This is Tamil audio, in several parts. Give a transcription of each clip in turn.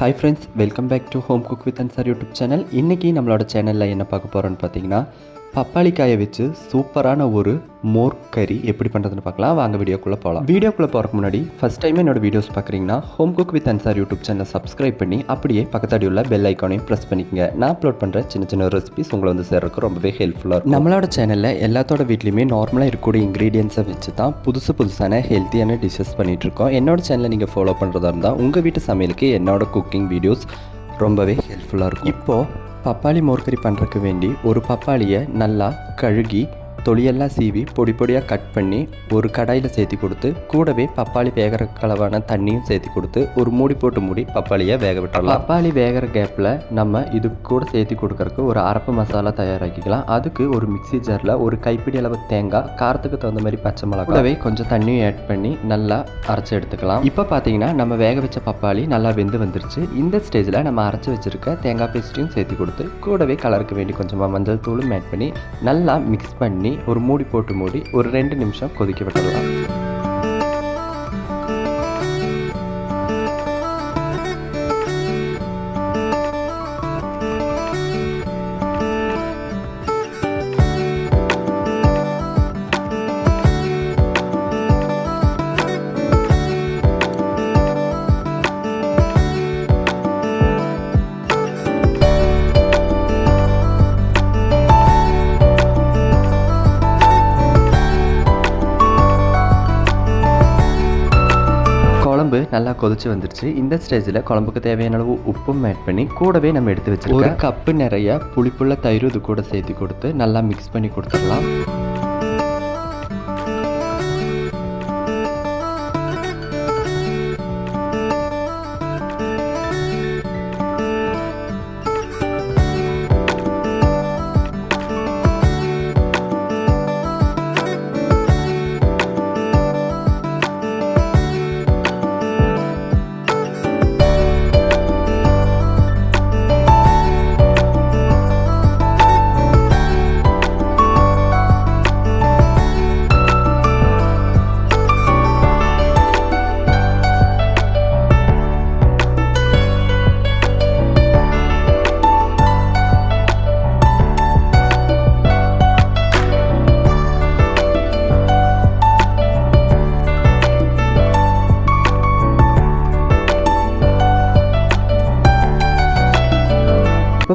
Hi friends welcome back to home cook with Ansar YouTube channel இன்றைக்கி நம்மளோட சேனலில் என்ன பார்க்க போகிறோன்னு பார்த்தீங்கன்னா பப்பாளி காயை வச்சு சூப்பரான ஒரு மோர் கறி எப்படி பண்ணுறதுன்னு பார்க்கலாம். வாங்க வீடியோக்குள்ளே போகலாம் வீடியோக்குள்ளே போகிறக்கு முன்னாடி ஃபஸ்ட் டைம் என்னோட வீடியோஸ் பார்க்குறீங்கன்னா home cook with Ansar YouTube சேனலை சப்ஸ்கிரைப் பண்ணி அப்படியே பக்கத்தாடி உள்ள பெல் ஐக்கானையும் ப்ரெஸ் பண்ணிக்கங்க. நான் அப்லோட் பண்ணுற சின்ன சின்ன ரெசிபிஸ் உங்களை வந்து சேர்றதுக்கு ரொம்பவே ஹெல்ப்ஃபுல்லாக இருக்கும். நம்மளோட சேனலில் எல்லாத்தோட வீட்லையுமே நார்மலாக இருக்கக்கூடிய இன்க்ரீடியன்ஸை வச்சு தான் புதுசு புதுசான ஹெல்த்தியான டிஷ்ஷஸ் பண்ணிகிட்ருக்கோம் இருக்கோம். என்னோட சேனலை நீங்கள் ஃபாலோ பண்ணுறதா இருந்தால் உங்கள் வீட்டு சமையலுக்கு என்னோட குக்கிங் வீடியோஸ் ரொம்பவே ஹெல்ப்ஃபுல்லாக இருக்கும். இப்போது பப்பாளி மோர்கறி பண்ணுறதுக்கு வேண்டி ஒரு பப்பாளியை நல்லா கழுகி தொலியெல்லாம் சீவி பொடி பொடியாக கட் பண்ணி ஒரு கடாயில் சேர்த்து கொடுத்து கூடவே பப்பாளி வேகிற அளவான தண்ணியும் சேர்த்து கொடுத்து ஒரு மூடி போட்டு மூடி பப்பாளியை வேக விட்டுறலாம். பப்பாளி வேகிற கேப்பில் நம்ம இது கூட சேர்த்து கொடுக்கறக்கு ஒரு அரப்பு மசாலா தயாராக்கிக்கலாம். அதுக்கு ஒரு மிக்ஸி ஜாரில் ஒரு கைப்பிடி அளவு தேங்காய் காரத்துக்கு தகுந்த மாதிரி பச்சை மிளகா கூடவே கொஞ்சம் தண்ணியும் ஆட் பண்ணி நல்லா அரைச்சி எடுத்துக்கலாம். இப்போ பார்த்தீங்கன்னா நம்ம வேக வச்ச பப்பாளி நல்லா வெந்து வந்துருச்சு. இந்த ஸ்டேஜில் நம்ம அரைச்சி வச்சிருக்க தேங்காய் பேஸ்ட்டையும் சேர்த்து கொடுத்து கூடவே கலருக்கு வேண்டி கொஞ்சமாக மஞ்சள் தூளும் ஆட் பண்ணி நல்லா மிக்ஸ் பண்ணி ஒரு மூடி போட்டு மூடி ஒரு ரெண்டு நிமிஷம் கொதிக்க விடலாம் நல்லா கொதிச்சு வந்துருச்சு. இந்த ஸ்டேஜில் குழம்புக்கு தேவையான அளவு உப்பும் ஆட் பண்ணி கூடவே நம்ம எடுத்து வச்சிருக்கோம் ஒரு கப்பு நிறைய புளிப்புள்ள தயிர் இது கூட சேர்த்து கொடுத்து நல்லா மிக்ஸ் பண்ணி கொடுத்துடலாம்.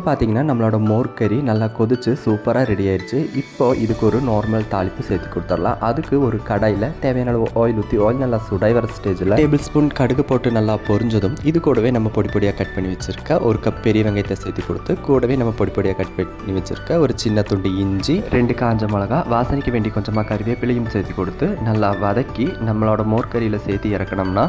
பார்த்தீங்கன்னா நம்மளோட மோர்கறி நல்லா கொதிச்சு சூப்பராக ரெடி ஆயிடுச்சு இப்போ இதுக்கு ஒரு நார்மல் தாளிப்பு சேர்த்து கொடுத்துடலாம். அதுக்கு ஒரு கடாயில் தேவையான அளவு ஆயில் ஊற்றி ஆயில் நல்லா சுடை வர ஸ்டேஜில் டேபிள் ஸ்பூன் கடுகு போட்டு நல்லா பொரிஞ்சதும் இது கூடவே நம்ம பொடி பொடியாக கட் பண்ணி வச்சிருக்க ஒரு கப் பெரிய வெங்காயத்தை சேர்த்து கொடுத்து கூடவே நம்ம பொடி பொடியாக கட் பண்ணி வச்சிருக்க ஒரு சின்ன துண்டு இஞ்சி ரெண்டு காஞ்ச மிளகா வாசனைக்கு வேண்டி கொஞ்சமாக கருவேப்பிலையும் சேர்த்து கொடுத்து நல்லா வதக்கி நம்மளோட மோர்கறியில் சேர்த்து இறக்கணும்னா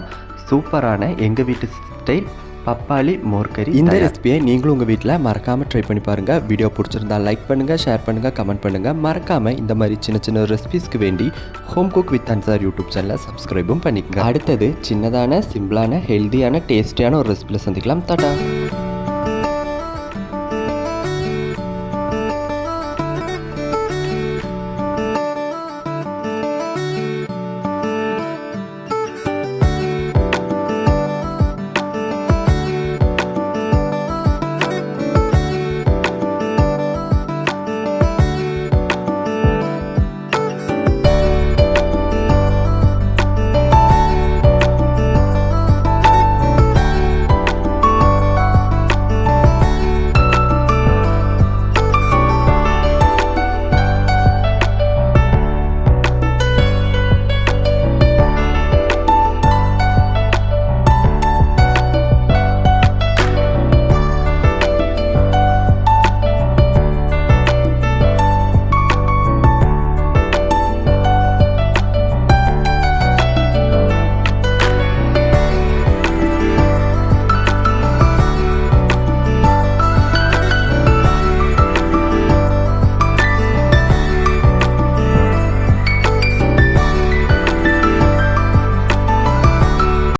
சூப்பரான எங்கள் வீட்டு ஸ்டைல் பப்பாளி மோர்கறி இந்த ரெசிபியை நீங்களும் உங்கள் வீட்டில் மறக்காமல் ட்ரை பண்ணி பாருங்கள் வீடியோ பிடிச்சிருந்தா லைக் பண்ணுங்கள் ஷேர் பண்ணுங்கள் கமெண்ட் பண்ணுங்கள் மறக்காமல் இந்த மாதிரி சின்ன சின்ன ரெசிபிஸ்க்கு வேண்டி home cook with Ansar YouTube சேனலை சப்ஸ்கிரைபும் பண்ணிக்கங்க. அடுத்தது சின்னதான சிம்பிளான ஹெல்தியான டேஸ்டியான ஒரு ரெசிபியில் சந்திக்கலாம். டாடா